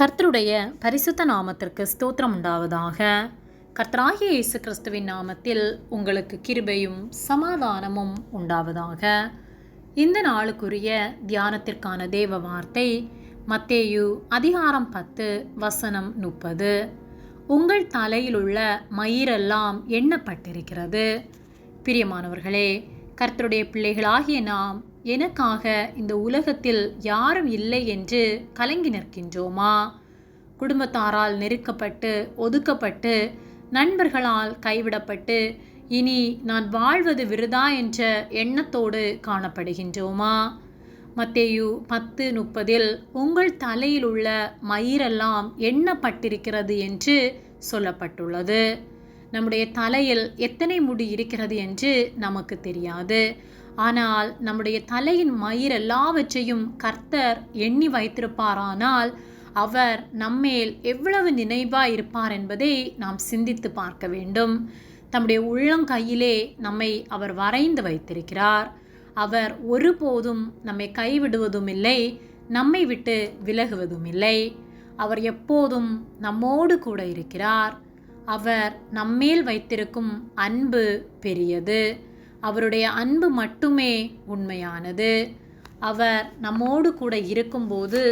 கர்த்தருடைய பரிசுத்த நாமத்திற்கு ஸ்தோத்திரம் உண்டாவதாக. கர்த்தராகிய இயேசு கிறிஸ்துவின் நாமத்தில் உங்களுக்கு கிருபையும் சமாதானமும் உண்டாவதாக. இந்த நாளுக்குரிய தியானத்திற்கான தேவ வார்த்தை மத்தேயு அதிகாரம் பத்து வசனம் முப்பது. உங்கள் தலையில் உள்ள மயிரெல்லாம் எண்ணப்பட்டிருக்கிறது. பிரியமானவர்களே கர்த்தருடைய பிள்ளைகளாகிய நாம் எனக்காக இந்த உலகத்தில் யாரும் இல்லை என்று கலங்கி நிற்கின்றோமா? குடும்பத்தாரால் நெருக்கப்பட்டு ஒதுக்கப்பட்டு நண்பர்களால் கைவிடப்பட்டு இனி நான் வாழ்வது விருதா என்ற எண்ணத்தோடு காணப்படுகின்றோமா? மத்தேயு பத்து முப்பதில் உங்கள் தலையில் உள்ள மயிரெல்லாம் எண்ணப்பட்டிருக்கிறது என்று சொல்லப்பட்டுள்ளது. நம்முடைய தலையில் எத்தனை முடி இருக்கிறது என்று நமக்கு தெரியாது. ஆனால் நம்முடைய தலையின் மயிர் எல்லாவற்றையும் கர்த்தர் எண்ணி வைத்திருப்பாரானால் அவர் நம்மேல் எவ்வளவு நினைவாக இருப்பார் என்பதை நாம் சிந்தித்து பார்க்க வேண்டும். தம்முடைய உள்ளங்கையிலே நம்மை அவர் வரைந்து வைத்திருக்கிறார். அவர் ஒருபோதும் நம்மை கைவிடுவதும் இல்லை நம்மை விட்டு விலகுவதும் இல்லை அவர் எப்போதும் நம்மோடு கூட இருக்கிறார். அவர் நம்மேல் வைத்திருக்கும் அன்பு பெரியது. அவருடைய அன்பு மட்டுமே உண்மையானது. அவர் நம்மோடு கூட இருக்கும்போது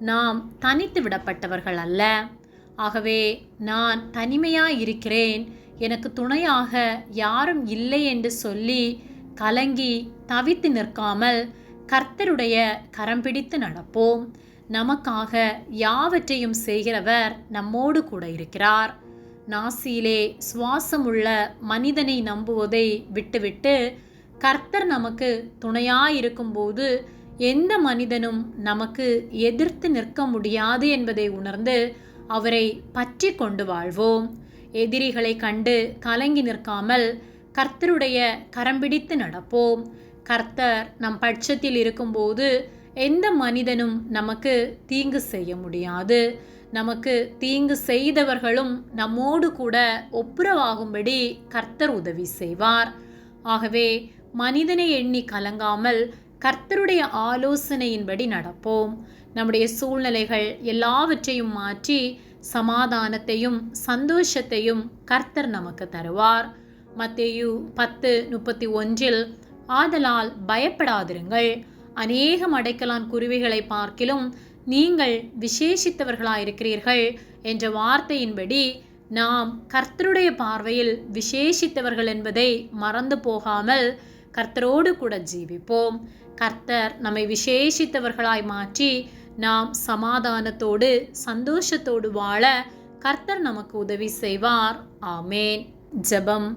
நாம் தனித்து விடப்பட்டவர்கள் அல்ல. ஆகவே நான் தனிமையாக இருக்கிறேன். எனக்கு துணையாக யாரும் இல்லை என்று சொல்லி கலங்கி தவித்து நிற்காமல் கர்த்தருடைய கரம் பிடித்து நடப்போம். நமக்காக யாவற்றையும் செய்கிறவர் நம்மோடு கூட இருக்கிறார். நாசியிலே சுவாசமுள்ள மனிதனை நம்புவதை விட்டுவிட்டு கர்த்தர் நமக்கு துணையாயிருக்கும்போது எந்த மனிதனும் நமக்கு எதிர்த்து நிற்க முடியாது என்பதை உணர்ந்து அவரை பற்றி கொண்டு வாழ்வோம். எதிரிகளை கண்டு கலங்கி நிற்காமல் கர்த்தருடைய கரம் பிடித்து நடப்போம். கர்த்தர் நம் பட்சத்தில் இருக்கும்போது எந்த மனிதனும் நமக்கு தீங்கு செய்ய முடியாது. நமக்கு தீங்கு செய்தவர்களும் நம்மோடு கூட ஒப்புரவாகும்படி கர்த்தர் உதவி செய்வார். ஆகவே மனிதனை எண்ணி கலங்காமல் கர்த்தருடைய ஆலோசனையின்படி நடப்போம். நம்முடைய சூழ்நிலைகள் எல்லாவற்றையும் மாற்றி சமாதானத்தையும் சந்தோஷத்தையும் கர்த்தர் நமக்கு தருவார். மத்தேயு பத்து முப்பத்தி ஒன்றில் ஆதலால் பயப்படாதிருங்கள். அநேகம் அடைக்கலான் குருவிகளை பார்க்கிலும் நீங்கள் விசேஷித்தவர்களாயிருக்கிறீர்கள் என்ற வார்த்தையின்படி நாம் கர்த்தருடைய பார்வையில் விசேஷித்தவர்கள் என்பதை மறந்து போகாமல் கர்த்தரோடு கூட ஜீவிப்போம். கர்த்தர் நம்மை விசேஷித்தவர்களாய் மாற்றி நாம் சமாதானத்தோடு சந்தோஷத்தோடு வாழ கர்த்தர் நமக்கு உதவி செய்வார். ஆமேன். ஜெபம்.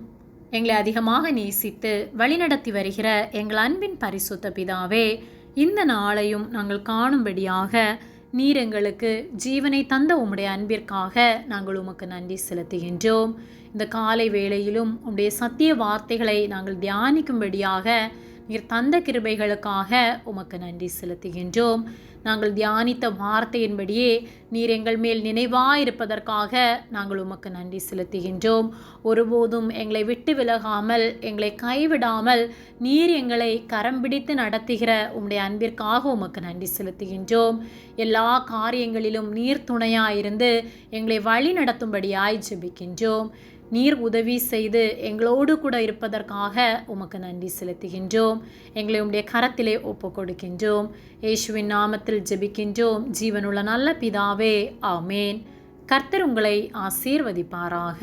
எங்களை அதிகமாக நேசித்து வழிநடத்தி வருகிற எங்கள் அன்பின் பரிசுத்த பிதாவே இந்த நாளையும் நாங்கள் காணும்படியாக நீர் எங்களுக்கு ஜீவனை தந்த உம்முடைய அன்பிற்காக நாங்கள் உமக்கு நன்றி செலுத்துகின்றோம். இந்த காலை வேளையிலும் உம்முடைய சத்திய வார்த்தைகளை நாங்கள் தியானிக்கும்படியாக நீர் தந்த கிருபைகளுக்காக உமக்கு நன்றி செலுத்துகின்றோம். நாங்கள் தியானித்த வார்த்தையின்படியே நீர் எங்கள் மேல் நினைவாயிருப்பதற்காக நாங்கள் உமக்கு நன்றி செலுத்துகின்றோம். ஒருபோதும் எங்களை விட்டு விலகாமல் எங்களை கைவிடாமல் நீர் எங்களை கரம் பிடித்து நடத்துகிற உம்முடைய அன்பிற்காக உமக்கு நன்றி செலுத்துகின்றோம். எல்லா காரியங்களிலும் நீர் துணையாயிருந்து எங்களை வழி நடத்தும்படியாய் ஜெபிக்கின்றோம். நீர் உதவி செய்து எங்களோடு கூட இருப்பதற்காக உமக்கு நன்றி செலுத்துகின்றோம். எங்களை உம்முடைய கரத்திலே ஒப்பு கொடுக்கின்றோம் இயேசுவின் நாமத்தில் ஜெபிக்கின்றோம். ஜீவனுள்ள நல்ல பிதாவே ஆமேன். கர்த்தர் உங்களை ஆசீர்வதிப்பாராக.